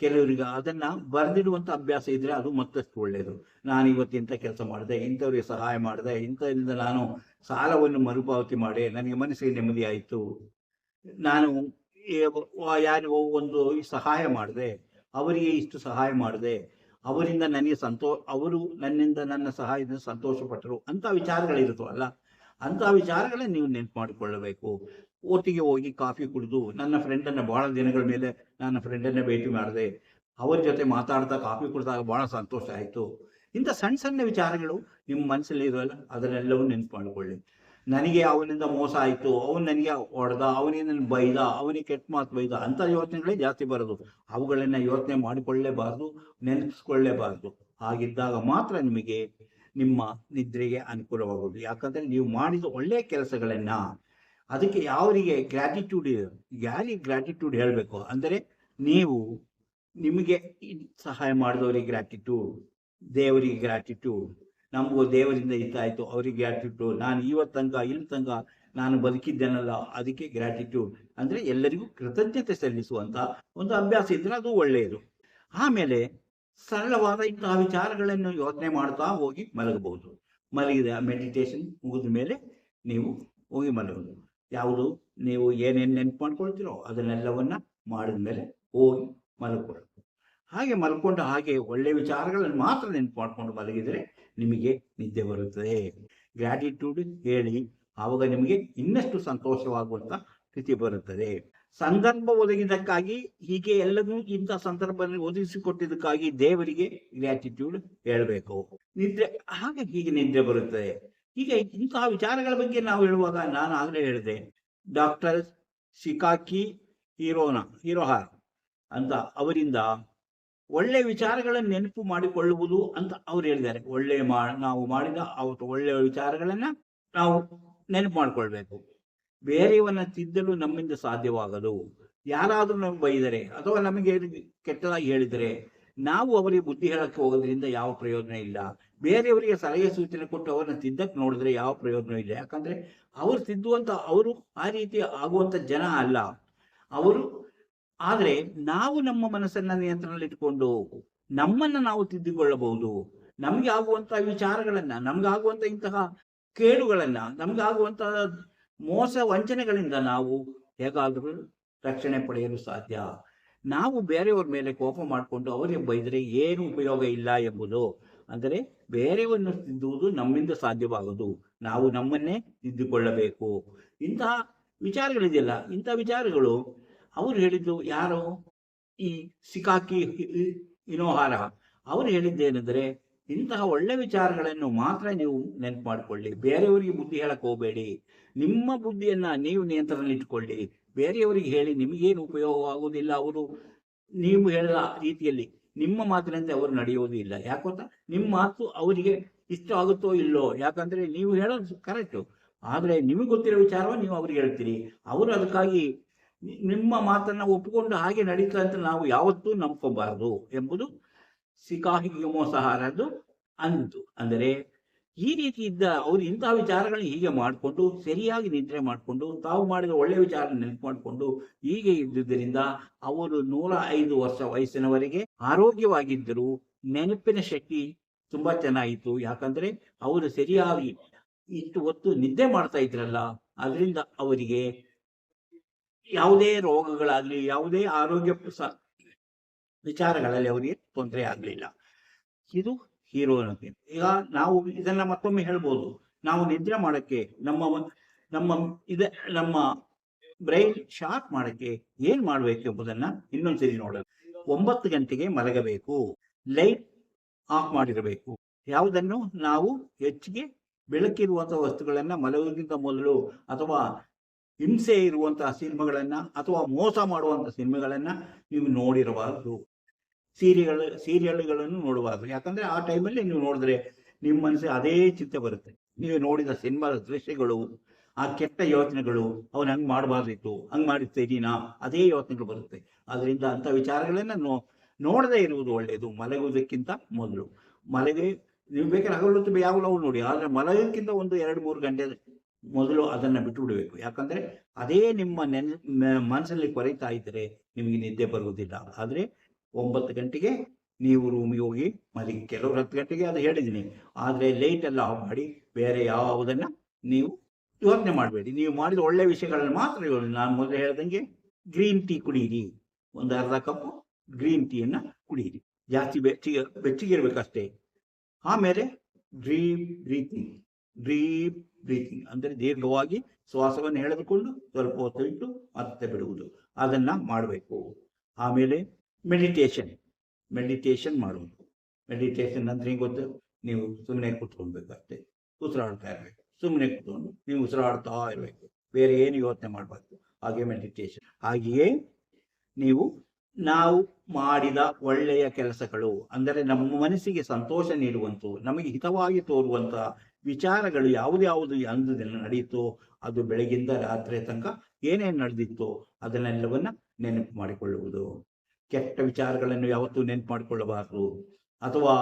ಕೆಲವರಿಗೆ ಅದನ್ನ ಬರೆದಿಡುವಂಥ ಅಭ್ಯಾಸ ಇದ್ರೆ ಅದು ಮತ್ತಷ್ಟು ಒಳ್ಳೆಯದು ನಾನು ಇವತ್ತು ಇಂಥ ಕೆಲಸ ಮಾಡಿದೆ, ಇಂಥವ್ರಿಗೆ ಸಹಾಯ ಮಾಡಿದೆ ಇಂಥದಿಂದ ನಾನು ಸಾಲವನ್ನು ಮರುಪಾವತಿ ಮಾಡಿ, ನನಗೆ ಮನಸ್ಸಿಗೆ ನೆಮ್ಮದಿ ಆಯಿತು. ನಾನು ಯಾರಿಗೋ ಒಂದು ಸಹಾಯ ಮಾಡಿದೆ, ಅವರಿಗೆ ಇಷ್ಟು ಸಹಾಯ ಮಾಡಿದೆ, ಅವರಿಂದ ನನಗೆ ಸಂತೋ, ಅವರು ನನ್ನಿಂದ ನನ್ನ ಸಹಾಯದಿಂದ ಸಂತೋಷಪಟ್ಟರು ಅಂತ ವಿಚಾರಗಳಿರುತ್ತವಲ್ಲ ಅಂತ ವಿಚಾರಗಳೇ ನೀವು ನೆನ್ಪು ಮಾಡಿಕೊಳ್ಳಬೇಕು. ಒಟ್ಟಿಗೆ ಹೋಗಿ ಕಾಫಿ ಕುಡಿದು, ನನ್ನ ಫ್ರೆಂಡನ್ನ ಬಹಳ ದಿನಗಳ ಮೇಲೆ ನನ್ನ ಫ್ರೆಂಡನ್ನ ಭೇಟಿ ಮಾಡಿದೆ. ಅವ್ರ ಜೊತೆ ಮಾತಾಡ್ತಾ ಕಾಫಿ ಕುಡಿದಾಗ ಬಹಳ ಸಂತೋಷ ಆಯಿತು. ಇಂಥ ಸಣ್ಣ ಸಣ್ಣ ವಿಚಾರಗಳು ನಿಮ್ಮ ಮನಸ್ಸಲ್ಲಿ ಇರೋಲ್ಲ, ಅದನ್ನೆಲ್ಲವೂ ನೆನ್ಪು ಮಾಡಿಕೊಳ್ಳಿ. ನನಗೆ ಅವನಿಂದ ಮೋಸ ಆಯಿತು, ಅವನು ನನಗೆ ಹೊಡೆದ, ಅವನಿಗೆ ನನ್ನ ಬೈದ, ಅವನಿಗೆ ಕೆಟ್ಟ ಮಾತು ಬೈದ ಅಂತ ಯೋಚನೆಗಳೇ ಜಾಸ್ತಿ ಬರೋದು. ಅವುಗಳನ್ನ ಯೋಚನೆ ಮಾಡಿಕೊಳ್ಳಲೇಬಾರ್ದು ನೆನಪಿಸ್ಕೊಳ್ಳೇಬಾರ್ದು. ಹಾಗಿದ್ದಾಗ ಮಾತ್ರ ನಿಮಗೆ ನಿಮ್ಮ ನಿದ್ರೆಗೆ ಅನುಕೂಲವಾಗೋದು ಯಾಕಂದ್ರೆ ನೀವು ಮಾಡಿದ ಒಳ್ಳೆಯ ಕೆಲಸಗಳನ್ನ ಅದಕ್ಕೆ ಯಾವರಿಗೆ ಗ್ರಾಟಿಟ್ಯೂಡ್ ಇದೆ ಯಾರಿಗೆ ಗ್ರಾಟಿಟ್ಯೂಡ್ ಹೇಳಬೇಕು? ಅಂದರೆ ನೀವು ನಿಮಗೆ ಸಹಾಯ ಮಾಡಿದವರಿಗೆ ಗ್ರಾಟಿಟ್ಯೂಡ್ ದೇವರಿಗೆ ಗ್ರಾಟಿಟ್ಯೂಡ್ ನಮಗೂ ದೇವರಿಂದ ಇದ್ದಾಯ್ತು ಅವರಿಗೆ ಗ್ರಾಟಿಟ್ಯೂಡ್ ನಾನು ಇವತ್ತು ತನಕ ಇಲ್ಲಿ ತಂಗ ನಾನು ಬದುಕಿದ್ದೇನಲ್ಲ, ಅದಕ್ಕೆ ಗ್ರಾಟಿಟ್ಯೂಡ್ ಅಂದ್ರೆ ಎಲ್ಲರಿಗೂ ಕೃತಜ್ಞತೆ ಸಲ್ಲಿಸುವಂತ ಒಂದು ಅಭ್ಯಾಸ ಇದ್ದರೆ ಅದು ಒಳ್ಳೆಯದು. ಆಮೇಲೆ ಸರಳವಾದ ಇಂತಹ ವಿಚಾರಗಳನ್ನು ಯೋಚನೆ ಮಾಡ್ತಾ ಹೋಗಿ ಮಲಗಬಹುದು. ಮಲಗಿದ ಮೆಡಿಟೇಷನ್ ಮುಗಿದ ಮೇಲೆ ನೀವು ಹೋಗಿ ಮಲಗೋದು ಯಾವುದು? ನೀವು ಏನೇನು ನೆನ್ಪು ಮಾಡ್ಕೊಳ್ತೀರೋ ಅದನ್ನೆಲ್ಲವನ್ನ ಮಾಡಿದ ಮೇಲೆ ಹೋಗಿ ಮಲ್ಕೊಳ್ಳೋದು. ಹಾಗೆ ಮಲ್ಕೊಂಡು ಹಾಗೆ ಒಳ್ಳೆ ವಿಚಾರಗಳನ್ನು ಮಾತ್ರ ನೆನ್ಪು ಮಾಡ್ಕೊಂಡು ಮಲಗಿದರೆ ನಿಮಗೆ ನಿದ್ದೆ ಬರುತ್ತದೆ. ಗ್ರ್ಯಾಟಿಟ್ಯೂಡ್ ಹೇಳಿ ಆವಾಗ ನಿಮಗೆ ಇನ್ನಷ್ಟು ಸಂತೋಷವಾಗುವಂತ ಸ್ಥಿತಿ ಬರುತ್ತದೆ. ಸಂದರ್ಭ ಒದಗಿದ್ದಕ್ಕಾಗಿ ಹೀಗೆ ಎಲ್ಲದೂ ಇಂಥ ಸಂದರ್ಭ ಒದಗಿಸಿಕೊಟ್ಟಿದ್ದಕ್ಕಾಗಿ ದೇವರಿಗೆ ಗ್ರ್ಯಾಟಿಟ್ಯೂಡ್ ಹೇಳಬೇಕು. ನಿದ್ರೆ, ಹಾಗೆ ಹೀಗೆ ನಿದ್ರೆ ಬರುತ್ತದೆ. ಹೀಗೆ ಇಂತಹ ವಿಚಾರಗಳ ಬಗ್ಗೆ ನಾವು ಹೇಳುವಾಗ ನಾನು ಆಗಲೇ ಹೇಳಿದೆ, ಡಾಕ್ಟರ್ ಶಿಕಾಕಿ ಹೀರೋನ, ಹೀರೋಹಾರ್ ಅಂತ ಅವರಿಂದ ಒಳ್ಳೆ ವಿಚಾರಗಳನ್ನು ನೆನಪು ಮಾಡಿಕೊಳ್ಳುವುದು ಅಂತ ಅವ್ರು ಹೇಳಿದ್ದಾರೆ. ಒಳ್ಳೆ ಮಾ, ನಾವು ಮಾಡಿದ ಅವತ್ತು ಒಳ್ಳೆಯ ವಿಚಾರಗಳನ್ನ ನಾವು ನೆನಪು ಮಾಡಿಕೊಳ್ಬೇಕು. ಬೇರೆಯವನ್ನ ತಿದ್ದಲು ನಮ್ಮಿಂದ ಸಾಧ್ಯವಾಗದು. ಯಾರಾದರೂ ನಮ್ಗೆ ಬೈದರೆ ಅಥವಾ ನಮಗೆ ಕೆಟ್ಟದಾಗಿ ಹೇಳಿದರೆ ನಾವು ಅವರಿಗೆ ಬುದ್ಧಿ ಹೇಳಕ್ಕೆ ಹೋಗೋದ್ರಿಂದ ಯಾವ ಪ್ರಯೋಜನ ಇಲ್ಲ. ಬೇರೆಯವರಿಗೆ ಸಲಹೆ ಸೂಚನೆ ಕೊಟ್ಟು ಅವರನ್ನ ತಿದ್ದಕ್ಕೆ ನೋಡಿದ್ರೆ ಯಾವ ಪ್ರಯೋಜನ ಇಲ್ಲ. ಯಾಕಂದ್ರೆ ಅವರು ತಿದ್ದುವಂತ, ಅವರು ಆ ರೀತಿ ಆಗುವಂತ ಜನ ಅಲ್ಲ. ಅವರು, ಆದ್ರೆ ನಾವು ನಮ್ಮ ಮನಸ್ಸನ್ನ ನಿಯಂತ್ರಣದಲ್ಲಿಟ್ಟುಕೊಂಡು ನಮ್ಮನ್ನ ನಾವು ತಿದ್ದಿಕೊಳ್ಳಬಹುದು. ನಮ್ಗೆ ಆಗುವಂತ ವಿಚಾರಗಳನ್ನ ನಮ್ಗಾಗುವಂತ ಇಂತಹ ಕೇಡುಗಳನ್ನ ನಮ್ಗಾಗುವಂತ ಮೋಸ ವಂಚನೆಗಳಿಂದ ನಾವು ಹೇಗಾದರೂ ರಕ್ಷಣೆ ಪಡೆಯಲು ಸಾಧ್ಯ. ನಾವು ಬೇರೆಯವ್ರ ಮೇಲೆ ಕೋಪ ಮಾಡಿಕೊಂಡು ಅವರಿಗೆ ಬೈದರೆ ಏನು ಉಪಯೋಗ ಇಲ್ಲ ಎಂಬುದು. ಅಂದರೆ ಬೇರೆಯವನ್ನು ತಿದ್ದುವುದು ನಮ್ಮಿಂದ ಸಾಧ್ಯವಾಗದು. ನಾವು ನಮ್ಮನ್ನೇ ತಿದ್ದುಕೊಳ್ಳಬೇಕು. ಇಂತಹ ವಿಚಾರಗಳಿದೆಯಲ್ಲ ಇಂತಹ ವಿಚಾರಗಳು. ಅವರು ಹೇಳಿದ್ದು ಯಾರು? ಈ ಸಿಕಾಕಿ ಇನೋಹಾರ. ಅವರು ಹೇಳಿದ್ದೇನೆಂದರೆ, ಇಂತಹ ಒಳ್ಳೆ ವಿಚಾರಗಳನ್ನು ಮಾತ್ರ ನೀವು ನೆನಪು ಮಾಡಿಕೊಳ್ಳಿ. ಬೇರೆಯವರಿಗೆ ಬುದ್ಧಿ ಹೇಳಕ್ ಹೋಗಬೇಡಿ. ನಿಮ್ಮ ಬುದ್ಧಿಯನ್ನ ನೀವು ನಿಯಂತ್ರಣದಲ್ಲಿಟ್ಟುಕೊಳ್ಳಿ ಬೇರೆಯವರಿಗೆ ಹೇಳಿ ನಿಮಗೇನು ಉಪಯೋಗ ಆಗುವುದಿಲ್ಲ ಅವರು, ನೀವು ಹೇಳಿದ ರೀತಿಯಲ್ಲಿ ನಿಮ್ಮ ಮಾತಿನಂತೆ ಅವರು ನಡೆಯುವುದೂ ಇಲ್ಲ. ಯಾಕೋತ ನಿಮ್ಮ ಮಾತು ಅವರಿಗೆ ಇಷ್ಟ ಆಗುತ್ತೋ ಇಲ್ಲೋ? ಯಾಕಂದ್ರೆ ನೀವು ಹೇಳೋದು ಕರೆಕ್ಟು ಆದರೆ ನಿಮಗೆ ಗೊತ್ತಿರೋ ವಿಚಾರವನ್ನು ನೀವು ಅವ್ರಿಗೆ ಹೇಳ್ತೀರಿ. ಅವರು ಅದಕ್ಕಾಗಿ ನಿಮ್ಮ ಮಾತನ್ನ ಒಪ್ಪಿಕೊಂಡು ಹಾಗೆ ನಡೀತಾ ಅಂತ ನಾವು ಯಾವತ್ತೂ ನಂಬ್ಕೋಬಾರದು ಎಂಬುದು ಸಿಕಾಹಿ ಸಹಾರದ್ದು ಅಂತು ಅಂದರೆ ಈ ರೀತಿ ಇದ್ದ ಅವರು ಇಂತಹ ವಿಚಾರಗಳನ್ನ ಹೀಗೆ ಮಾಡಿಕೊಂಡು ಸರಿಯಾಗಿ ನಿದ್ರೆ ಮಾಡಿಕೊಂಡು ತಾವು ಮಾಡಿದ ಒಳ್ಳೆ ವಿಚಾರ ನೆನಪು ಮಾಡಿಕೊಂಡು ಹೀಗೆ ಇದ್ದುದರಿಂದ ಅವರು ನೂರ ಐದು ವರ್ಷ ವಯಸ್ಸಿನವರೆಗೆ ಆರೋಗ್ಯವಾಗಿದ್ದರು ನೆನಪಿನ ಶಕ್ತಿ ತುಂಬಾ ಚೆನ್ನಾಗಿತ್ತು. ಯಾಕಂದ್ರೆ ಅವರು ಸರಿಯಾಗಿ ಇಷ್ಟು ಹೊತ್ತು ನಿದ್ದೆ ಮಾಡ್ತಾ ಇದ್ರಲ್ಲ, ಅದರಿಂದ ಅವರಿಗೆ ಯಾವುದೇ ರೋಗಗಳಾಗ್ಲಿ, ಯಾವುದೇ ಆರೋಗ್ಯ ವಿಚಾರಗಳಲ್ಲಿ ಅವರಿಗೆ ತೊಂದರೆ ಆಗಲಿಲ್ಲ. ಇದು ಹೀರೋನತೆ ಈಗ ನಾವು ಇದನ್ನ ಮತ್ತೊಮ್ಮೆ ಹೇಳ್ಬೋದು. ನಾವು ನಿದ್ರೆ ಮಾಡಕ್ಕೆ ನಮ್ಮ ನಮ್ಮ ಇದ, ನಮ್ಮ ಬ್ರೈನ್ ಶಾರ್ಪ್ ಮಾಡಕ್ಕೆ ಏನ್ ಮಾಡ್ಬೇಕು ಎಂಬುದನ್ನ ಇನ್ನೊಂದ್ಸರಿ ನೋಡೋಣ. ಒಂಬತ್ತು ಗಂಟೆಗೆ ಮಲಗಬೇಕು. ಲೈಟ್ ಆಫ್ ಮಾಡಿರಬೇಕು. ಯಾವುದನ್ನು? ನಾವು ಹೆಚ್ಚಿಗೆ ಬೆಳಕಿರುವಂತಹ ವಸ್ತುಗಳನ್ನ ಮಲಗೋದಕ್ಕಿಂತ ಮೊದಲು ಅಥವಾ ಹಿಂಸೆ ಇರುವಂತಹ ಸಿನಿಮಾಗಳನ್ನ ಅಥವಾ ಮೋಸ ಮಾಡುವಂತಹ ಸಿನಿಮಾಗಳನ್ನ ನೀವು ನೋಡಿರಬಾರದು. ಸೀರಿಯಲ್ ಸೀರಿಯಲ್ಗಳನ್ನು ನೋಡುವಾಗ. ಯಾಕಂದ್ರೆ ಆ ಟೈಮಲ್ಲಿ ನೀವು ನೋಡಿದ್ರೆ ನಿಮ್ಮ ಮನಸ್ಸಿಗೆ ಅದೇ ಚಿಂತೆ ಬರುತ್ತೆ. ನೀವು ನೋಡಿದ ಸಿನಿಮಾದ ದೃಶ್ಯಗಳು, ಆ ಕೆಟ್ಟ ಯೋಚನೆಗಳು, ಅವನು ಹಂಗೆ ಮಾಡಬಾರ್ದಿತ್ತು, ಹಂಗೆ ಸರಿನಾ ಅದೇ ಯೋಚನೆಗಳು ಬರುತ್ತೆ. ಅದರಿಂದ ಅಂಥ ವಿಚಾರಗಳನ್ನು ನೋಡದೇ ಇರುವುದು ಒಳ್ಳೆಯದು ಮಲಗುವುದಕ್ಕಿಂತ ಮೊದಲು. ಮಲಗಿ, ನೀವು ಬೇಕಾದ್ರೆ ಹಗಲು ಯಾವಾಗಲೂ ಅವು ನೋಡಿ. ಆದರೆ ಮಲಗೋಕ್ಕಿಂತ ಒಂದು ಎರಡು, ಮೂರು ಗಂಟೆ ಮೊದಲು ಅದನ್ನು ಬಿಟ್ಟು ಬಿಡಬೇಕು ಯಾಕಂದರೆ ಅದೇ ನಿಮ್ಮ ನೆನ್ ಮನಸ್ಸಲ್ಲಿ ಕೊರೈತಾ ಇದ್ದರೆ ನಿಮಗೆ ನಿದ್ದೆ ಬರುವುದಿಲ್ಲ. ಆದರೆ ಒಂಬತ್ತು ಗಂಟೆಗೆ ನೀವು ರೂಮಿಗೆ ಹೋಗಿ ಮಲಗಿ ಕೆಲವರು ಹತ್ತು ಗಂಟೆಗೆ ಅದು ಹೇಳಿದ್ದೀನಿ. ಆದರೆ ಲೈಟ್ ಎಲ್ಲ ಆಫ್ ಮಾಡಿ ಬೇರೆ ಯಾವುದನ್ನು ನೀವು ಯೋಚನೆ ಮಾಡಬೇಡಿ. ನೀವು ಮಾಡಿದ ಒಳ್ಳೆಯ ವಿಷಯಗಳನ್ನು ಮಾತ್ರ ನಾನು ಮೊದಲು ಹೇಳ್ದಂಗೆ ಗ್ರೀನ್ ಟೀ ಕುಡೀರಿ. ಒಂದು ಅರ್ಧ ಕಪ್ ಗ್ರೀನ್ ಟೀಯನ್ನು ಕುಡೀರಿ. ಜಾಸ್ತಿ ಬೆಚ್ಚಿಗೆ ಬೆಚ್ಚಿಗಿರ್ಬೇಕಷ್ಟೇ. ಆಮೇಲೆ ಡ್ರೀಪ್ ಬ್ರೀತಿಂಗ್ ಡ್ರೀಪ್ ಬ್ರೀತಿಂಗ್ ಅಂದರೆ ದೀರ್ಘವಾಗಿ ಶ್ವಾಸವನ್ನು ಎಳೆದುಕೊಂಡು ಸ್ವಲ್ಪ ಹೊತ್ತು ಇಟ್ಟು ಮತ್ತೆ ಬಿಡುವುದು. ಅದನ್ನ ಮಾಡಬೇಕು. ಆಮೇಲೆ ಮೆಡಿಟೇಷನ್ ಮೆಡಿಟೇಷನ್ ಮಾಡುವುದು. ಮೆಡಿಟೇಷನ್ ಅಂದ್ರೆ ಹಿಂಗೆ ಗೊತ್ತು? ನೀವು ಸುಮ್ಮನೆ ಕೂತ್ಕೊಳ್ಬೇಕಷ್ಟೇ ಉಸಿರಾಡ್ತಾ ಇರಬೇಕು. ಸುಮ್ಮನೆ ಕೂತ್ಕೊಂಡು ನೀವು ಉಸಿರಾಡ್ತಾ ಇರಬೇಕು. ಬೇರೆ ಏನು ಯೋಚನೆ ಮಾಡಬಾರ್ದು. ಹಾಗೆ ಮೆಡಿಟೇಷನ್ ಹಾಗೆಯೇ ನೀವು ನಾವು ಮಾಡಿದ ಒಳ್ಳೆಯ ಕೆಲಸಗಳು, ಅಂದರೆ ನಮ್ಮ ಮನಸ್ಸಿಗೆ ಸಂತೋಷ ನೀಡುವಂಥವು, ನಮಗೆ ಹಿತವಾಗಿ ತೋರುವಂತ ವಿಚಾರಗಳು ಯಾವುದ್ಯಾವುದು ಅಂದು ದಿನ ನಡೆಯಿತೋ ಅದು ಬೆಳಗಿಂದ ರಾತ್ರಿ ತನಕ ಏನೇನು ನಡೆದಿತ್ತೋ, ಅದನ್ನೆಲ್ಲವನ್ನ ನೆನಪು ಮಾಡಿಕೊಳ್ಳುವುದು. ಕೆಟ್ಟ ವಿಚಾರಗಳನ್ನು ಯಾವತ್ತೂ ನೆನ್ಪು ಮಾಡಿಕೊಳ್ಳಬಾರದು ಅಥವಾ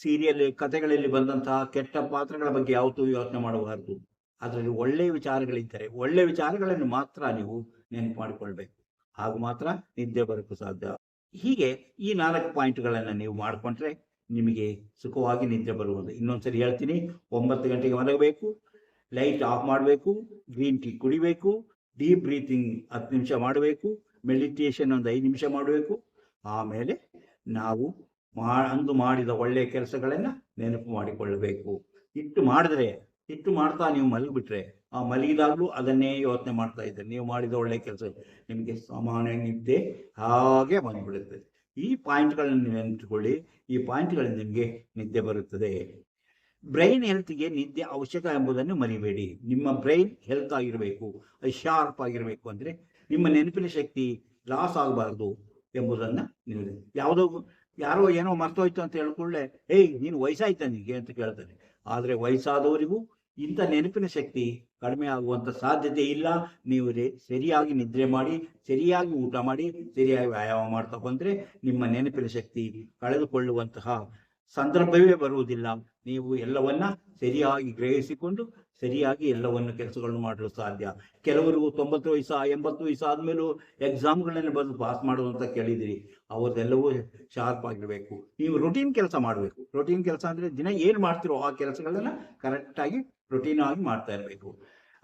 ಸೀರಿಯಲ್ ಕಥೆಗಳಲ್ಲಿ ಬಂದಂತಹ ಕೆಟ್ಟ ಪಾತ್ರಗಳ ಬಗ್ಗೆ ಯಾವತ್ತೂ ಯೋಚನೆ ಮಾಡಬಾರದು. ಅದರಲ್ಲಿ ಒಳ್ಳೆಯ ವಿಚಾರಗಳಿದ್ದರೆ ಒಳ್ಳೆಯ ವಿಚಾರಗಳನ್ನು ಮಾತ್ರ ನೀವು ನೆನಪು ಮಾಡಿಕೊಳ್ಬೇಕು ಹಾಗೂ ಮಾತ್ರ ನಿದ್ದೆ ಬರೋಕ್ಕೂ ಸಾಧ್ಯ. ಹೀಗೆ ಈ ನಾಲ್ಕು ಪಾಯಿಂಟ್ಗಳನ್ನು ನೀವು ಮಾಡಿಕೊಂಡ್ರೆ ನಿಮಗೆ ಸುಖವಾಗಿ ನಿದ್ದೆ ಬರುವುದು. ಇನ್ನೊಂದ್ಸರಿ ಹೇಳ್ತೀನಿ, ಒಂಬತ್ತು ಗಂಟೆಗೆ ಮಲಗಬೇಕು, ಲೈಟ್ ಆಫ್ ಮಾಡಬೇಕು, ಗ್ರೀನ್ ಟೀ ಕುಡಿಬೇಕು, ಡೀಪ್ ಬ್ರೀತಿಂಗ್ ಹತ್ತು ನಿಮಿಷ ಮಾಡಬೇಕು ಮೆಡಿಟೇಷನ್ ಒಂದು ಐದು ನಿಮಿಷ ಮಾಡಬೇಕು. ಆಮೇಲೆ ನಾವು ಮಾ, ಅಂದು ಮಾಡಿದ ಒಳ್ಳೆಯ ಕೆಲಸಗಳನ್ನು ನೆನಪು ಮಾಡಿಕೊಳ್ಳಬೇಕು. ಇಟ್ಟು ಮಾಡಿದ್ರೆ ಇಟ್ಟು ಮಾಡ್ತಾ ನೀವು ಮಲಗಿಬಿಟ್ರೆ, ಆ ಮಲಗಿದಾಗಲೂ ಅದನ್ನೇ ಯೋಚನೆ ಮಾಡ್ತಾ ಇದ್ದಾರೆ ನೀವು ಮಾಡಿದ ಒಳ್ಳೆಯ ಕೆಲಸ ನಿಮಗೆ ಸಮಾನ ನಿದ್ದೆ ಹಾಗೆ ಬಂದ್ಬಿಡುತ್ತದೆ ಈ ಪಾಯಿಂಟ್ಗಳನ್ನು ನೆನಪಿಟ್ಕೊಳ್ಳಿ. ಈ ಪಾಯಿಂಟ್ಗಳಿಂದ ನಿಮಗೆ ನಿದ್ದೆ ಬರುತ್ತದೆ. ಬ್ರೈನ್ ಹೆಲ್ತ್ಗೆ ನಿದ್ದೆ ಅವಶ್ಯಕ ಎಂಬುದನ್ನು ಮರಿಬೇಡಿ. ನಿಮ್ಮ ಬ್ರೈನ್ ಹೆಲ್ತ್ ಆಗಿರಬೇಕು ಶಾರ್ಪ್ ಆಗಿರಬೇಕು ಅಂದರೆ ನಿಮ್ಮ ನೆನಪಿನ ಶಕ್ತಿ ಲಾಸ್ ಆಗಬಾರ್ದು ಎಂಬುದನ್ನು ನಿಮಗೆ ಯಾವುದೋ ಯಾರೋ ಏನೋ ಮರ್ತೋಯ್ತು ಅಂತ ಹೇಳ್ಕೊಳ್ಳೆ ಏಯ್ ನೀನು ವಯಸ್ಸಾಯ್ತಾ ನಿನಗೆ? ಅಂತ ಕೇಳ್ತಾರೆ. ಆದರೆ ವಯಸ್ಸಾದವರಿಗೂ ಇಂಥ ನೆನಪಿನ ಶಕ್ತಿ ಕಡಿಮೆ ಆಗುವಂಥ ಸಾಧ್ಯತೆ ಇಲ್ಲ. ನೀವು ಸರಿಯಾಗಿ ನಿದ್ರೆ ಮಾಡಿ, ಸರಿಯಾಗಿ ಊಟ ಮಾಡಿ, ಸರಿಯಾಗಿ ವ್ಯಾಯಾಮ ಮಾಡ್ತಾ ಬಂದರೆ ನಿಮ್ಮ ನೆನಪಿನ ಶಕ್ತಿ ಕಳೆದುಕೊಳ್ಳುವಂತಹ ಸಂದರ್ಭವೇ ಬರುವುದಿಲ್ಲ. ನೀವು ಎಲ್ಲವನ್ನ ಸರಿಯಾಗಿ ಗ್ರಹಿಸಿಕೊಂಡು ಸರಿಯಾಗಿ ಎಲ್ಲವನ್ನು ಕೆಲಸಗಳನ್ನು ಮಾಡಲು ಸಾಧ್ಯ. ಕೆಲವರು ತೊಂಬತ್ತು ವಯಸ್ಸು, ಎಂಬತ್ತು ವಯಸ್ಸು ಆದಮೇಲೂ ಎಕ್ಸಾಮ್ಗಳನ್ನು ಬಂದು ಪಾಸ್ ಮಾಡುವಂತ ಕೇಳಿದಿರಿ. ಅವ್ರದ್ದೆಲ್ಲವೂ ಶಾರ್ಪ್ ಆಗಿರಬೇಕು. ನೀವು ರೊಟೀನ್ ಕೆಲಸ ಮಾಡಬೇಕು. ರೊಟೀನ್ ಕೆಲಸ ಅಂದರೆ ದಿನ ಏನು ಮಾಡ್ತಿರೋ ಆ ಕೆಲಸಗಳನ್ನ ಕರೆಕ್ಟಾಗಿ ರೊಟೀನ್ ಆಗಿ ಮಾಡ್ತಾ ಇರಬೇಕು.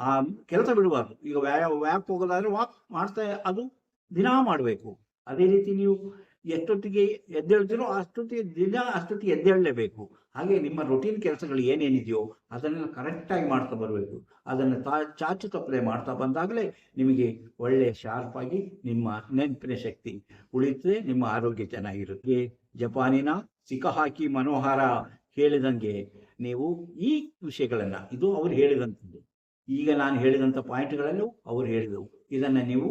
ಆ ಕೆಲಸ ಬಿಡಬಾರ್ದು. ಈಗ ವ್ಯಾಯಾಮ ವ್ಯಾಪ್ ಹೋಗೋದಾದ್ರೆ ವಾಕ್ ಮಾಡ್ತಾ, ಅದು ದಿನ ಮಾಡಬೇಕು. ಅದೇ ರೀತಿ ನೀವು ಎಷ್ಟೊತ್ತಿಗೆ ಎದ್ದೇಳ್ತೀರೋ ಅಷ್ಟೊತ್ತಿಗೆ ದಿನ ಅಷ್ಟೊತ್ತಿಗೆ ಎದ್ದೇಳಲೇಬೇಕು. ಹಾಗೆ ನಿಮ್ಮ ರೊಟೀನ್ ಕೆಲಸಗಳು ಏನೇನಿದೆಯೋ ಅದನ್ನೆಲ್ಲ ಕರೆಕ್ಟಾಗಿ ಮಾಡ್ತಾ ಬರಬೇಕು. ಅದನ್ನು ತಾ, ಚಾಚು ತಪ್ಪದೆ ಮಾಡ್ತಾ ಬಂದಾಗಲೇ ನಿಮಗೆ ಒಳ್ಳೆಯ ಆಗಿ ನಿಮ್ಮ ನೆನಪಿನ ಶಕ್ತಿ ಉಳಿತದೆ ನಿಮ್ಮ ಆರೋಗ್ಯ ಚೆನ್ನಾಗಿರುತ್ತೆ. ಜಪಾನಿನ ಸಿಕಹಾಕಿ ಮನೋಹರ ಹೇಳಿದಂಗೆ ನೀವು ಈ ವಿಷಯಗಳನ್ನು, ಇದು ಅವ್ರು ಹೇಳಿದಂಥದ್ದು. ಈಗ ನಾನು ಹೇಳಿದಂಥ ಪಾಯಿಂಟ್ಗಳಲ್ಲೂ ಅವ್ರು ಹೇಳಿದವು. ಇದನ್ನ ನೀವು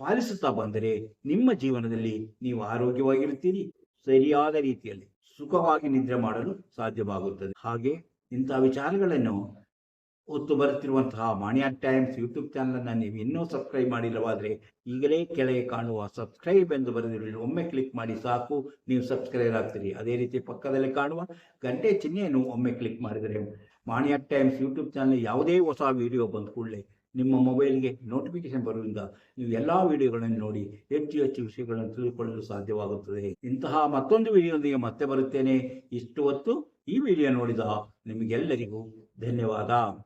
ಪಾಲಿಸುತ್ತಾ ಬಂದರೆ ನಿಮ್ಮ ಜೀವನದಲ್ಲಿ ನೀವು ಆರೋಗ್ಯವಾಗಿರುತ್ತೀರಿ. ಸರಿಯಾದ ರೀತಿಯಲ್ಲಿ ಸುಖವಾಗಿ ನಿದ್ರೆ ಮಾಡಲು ಸಾಧ್ಯವಾಗುತ್ತದೆ. ಹಾಗೆ ಇಂತಹ ವಿಚಾರಗಳನ್ನು ಒತ್ತು ಬರುತ್ತಿರುವಂತಹ ಮಾಣಿಯಾ ಟೈಮ್ಸ್ ಯೂಟ್ಯೂಬ್ ಚಾನಲನ್ನು ನೀವು ಇನ್ನೂ ಸಬ್ಸ್ಕ್ರೈಬ್ ಮಾಡಿಲ್ಲವಾದರೆ ಈಗಲೇ ಕೆಳಗೆ ಕಾಣುವ ಸಬ್ಸ್ಕ್ರೈಬ್ ಎಂದು ಬರೆದಿರಲಿ. ಒಮ್ಮೆ ಕ್ಲಿಕ್ ಮಾಡಿ ಸಾಕು, ನೀವು ಸಬ್ಸ್ಕ್ರೈಬ್ ಆಗ್ತೀರಿ. ಅದೇ ರೀತಿ ಪಕ್ಕದಲ್ಲಿ ಕಾಣುವ ಗಂಟೆ ಚಿಹ್ನೆಯನ್ನು ಒಮ್ಮೆ ಕ್ಲಿಕ್ ಮಾಡಿದರೆ ಮಾಣಿಯಾ ಟೈಮ್ಸ್ ಯೂಟ್ಯೂಬ್ ಚಾನಲ್ ಯಾವುದೇ ಹೊಸ ವಿಡಿಯೋ ಬಂದ ಕೂಡಲೇ ನಿಮ್ಮ ಮೊಬೈಲ್ಗೆ ನೋಟಿಫಿಕೇಶನ್ ಬರುವುದರಿಂದ ನೀವು ಎಲ್ಲ ವಿಡಿಯೋಗಳನ್ನು ನೋಡಿ ಹೆಚ್ಚು ಹೆಚ್ಚು ವಿಷಯಗಳನ್ನು ತಿಳಿದುಕೊಳ್ಳಲು ಸಾಧ್ಯವಾಗುತ್ತದೆ. ಇಂತಹ ಮತ್ತೊಂದು ವಿಡಿಯೋದೊಂದಿಗೆ ಮತ್ತೆ ಬರುತ್ತೇನೆ. ಇಷ್ಟು ಹೊತ್ತು ಈ ವಿಡಿಯೋ ನೋಡಿದ ನಿಮಗೆಲ್ಲರಿಗೂ ಧನ್ಯವಾದ.